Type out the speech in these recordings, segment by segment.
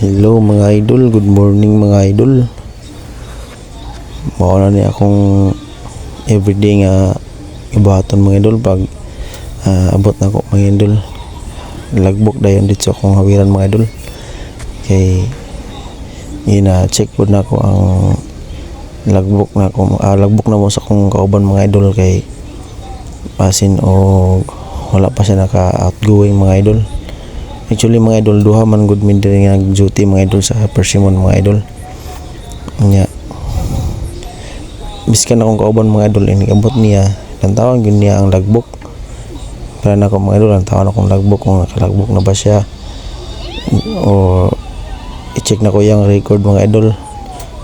Hello mga idol, good morning mga idol. Mao na ni akong everyday nga ibaton mga idol pag ah, abot na ako mga idol. Lagbok dayon dito akong hawiran mga idol. Kay ina check po na ako ang lagbok na ako ah, lagbok na mo sa akong kauban mga idol kay pasin o wala pa siya naka outgoing mga idol. Actually mga idol duha man good min diri nga duty mga idol sa Persimmon mga idol. Nya biskan akong kauban mga idol ini abot niya lantawan gyud niya ang lagbok. Para na ako mga idol lantawan akong lagbok kung nakalagbok na ba siya. O i-check na ko yung record mga idol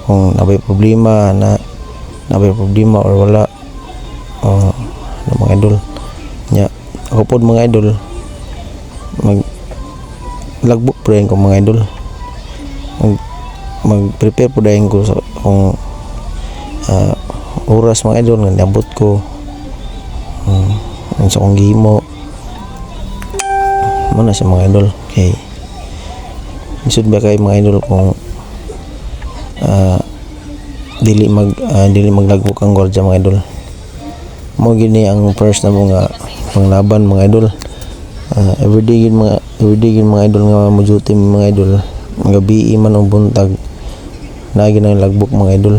kung nabay problema na nabay problema or wala o ano mga idol nya ako pod mga idol mag lagbok po ko mga idol. Mag, mag prepare po rin ko sa kung ah, oras mga idol nga niabot ko. Um, sa kong gimo muna sa mga idol. Kay isud ba kay mga idol kung ah, dili mag ah, dili maglagbok ang gwardiya mga idol? Mo gini ang first na mga panglaban mga idol. Uh, everyday gid mga everyday mga idol nga mo duty mga idol. Gabi man o buntag. Na ginang lagbok mga idol.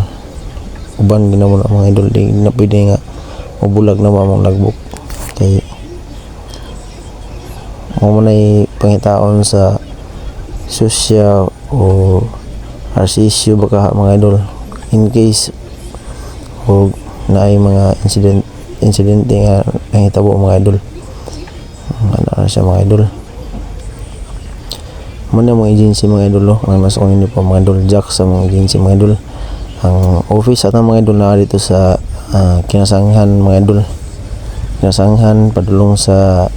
Uban ginamo na mga idol. Di na pwede nga ubulag na mamang lagbok. Kay mo man ay pangitaon sa susya o RCSU baka mga idol. In case o na ay mga incident insidente nga nangitabo mga idol. Ano siya mga idol muna mga agency mga idol oh. ang nasa kong pa mga idol jack sa mga agency mga idol. Ang office at ang mga idol na dito sa ah, kinasanghan mga idol. Kinasanghan padulong sa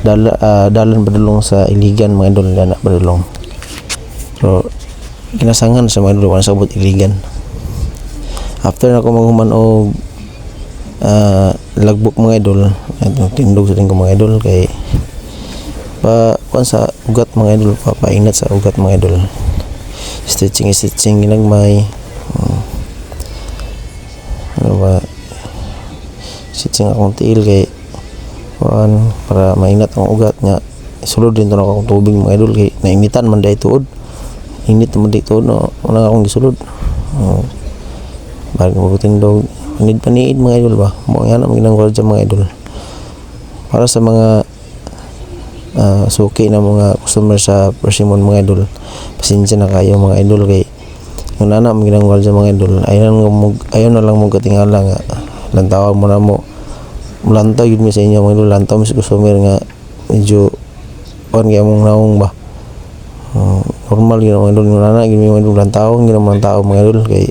dala, ah, dalan padulong sa iligan mga idol dana padulong. So kinasanghan sa mga idol wala sabot iligan. After na ko maghuman og ah, lagbok mga idol tindog sa tingko mga idol kay pa kuan sa ugat mga idol papainat sa ugat mga idol. Stretching stretching ginagmay. Hmm. ano ba? Stretching akong tiil kay kuan para mainat ang ugat nya sulod din to na akong tubig mga idol kay nainitan man dahil tuod. Init man dahil tuod no? Wala akong gisulod. Oh. Bago mo tindog panid paniid mga idol ba? Mo yan ang ginang gwardiya mga idol. Para sa mga ah, suki na mga customer sa Persimmon mga idol. Pasensya na kayo mga idol kay yung nana mo ginang gwardiya mga idol. Ayaw na, mo, ayaw na lang mo katingala nga. Lantawan mo na mo. Mulantaw yun mi sa inyo mga idol. Lantaw mi sa customer nga medyo kuan kaya mong naong ba? Ah, normal yun mga idol. Yung nana yun mga idol lantaw yun ang mga tao mga idol kay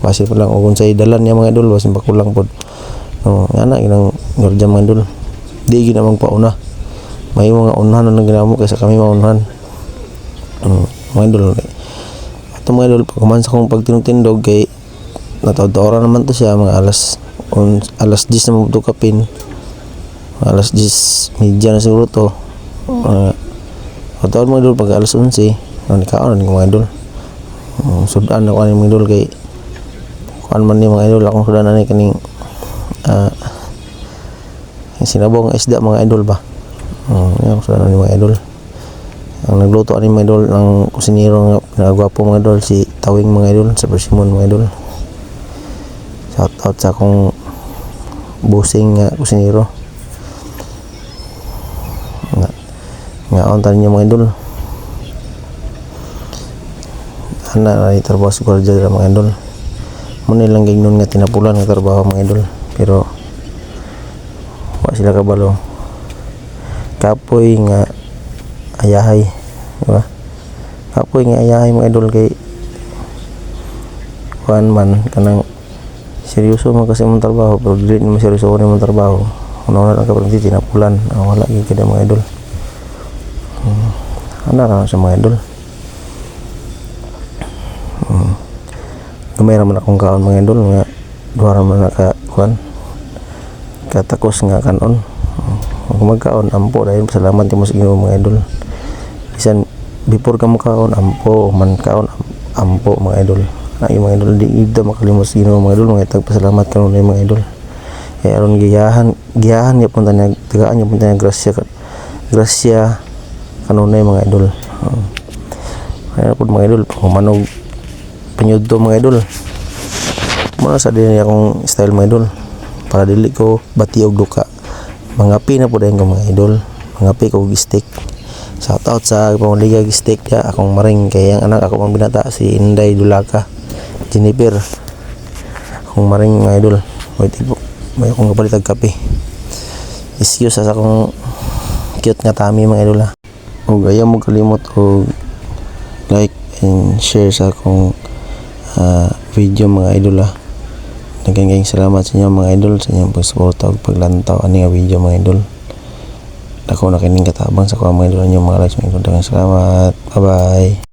basin pa lang. O kung sa dalan niya mga idol basin pa kulang po. No, nga na ginang gwardiya mga idol. Di gina magpauna may mga unahan na ginamo kaysa kami maunahan um, mga idol ato mga idol pag kumansa kong pagtinog-tindog kay natawdora naman to siya mga alas on, alas 10 na magtukapin alas 10 media na siguro to. Uh, Katawad mga idol pag alas 11 ano nikaon ni mga idol. Um, sudan ako ni mga idol kay kuan man ni mga idol akong sudan ani kaning ah sinabong isda mga idol ba um, yan sudan ni mga idol ang nagluto ani mga idol ng kusinero nga nagagwapo mga idol si Tawing mga idol sa Persimmon mga idol. Shout out sa akong busing nga kusinero nga nga on tayo niya mga idol. Ana na ni trabaho sa gwardiya dira mga idol. Muna lang gignon nga tinapulan nga trabaho mga idol. Pero wa sila kabalo kapoy nga ayahay di ba? Kapoy nga ayahay mga idol kay kuan man kanang seryoso man kasi mong trabaho pero dili naman seryoso ko mong trabaho. Una na lang ka parang tinapulan. Ah, wala gyud kada mga idol. Hmm. ana ra sa mga idol. Hmm. gamay raman akong kaon mga idol nga duha raman na ka kuan katakos nga kanon magkaon ampo dahil salamat mo sa Ginoo mga idol. Bisan before ka mo kaon ampo man kaon am- ampo mga idol. Ay mga idol di ida makalimot sino mga idol. Mga itag pasalamat karon na mga idol. Eh aron giyahan giyahan ya punta niya tagaan ya punta niya grasya ka grasya kanunay mga idol. Uh, kaya po mga idol humanog panyudto mga idol. Muna sa din akong style mga idol. Para dili ko bati og duka mangapi na po dahil ko mga idol. Mangapi ko og stick shout out sa pamaliga stick ya akong maring kay ang anak. Ako mang binata si Inday Dulaka Jennifer. Akong maring mga idol. Wait po may akong kapalit og kape. Excuse sa akong cute nga tami mga idol ha ug ayaw mo kalimot like and share sa akong ah, video mga idol ha Nagkanggang salamat sa inyo mga idol sa inyong pagsuporta ug paglantaw ani nga video mga idol. Ako na kining katabang sa kuha mga idol inyong mga likes mga idol. Daghang salamat. Bye bye.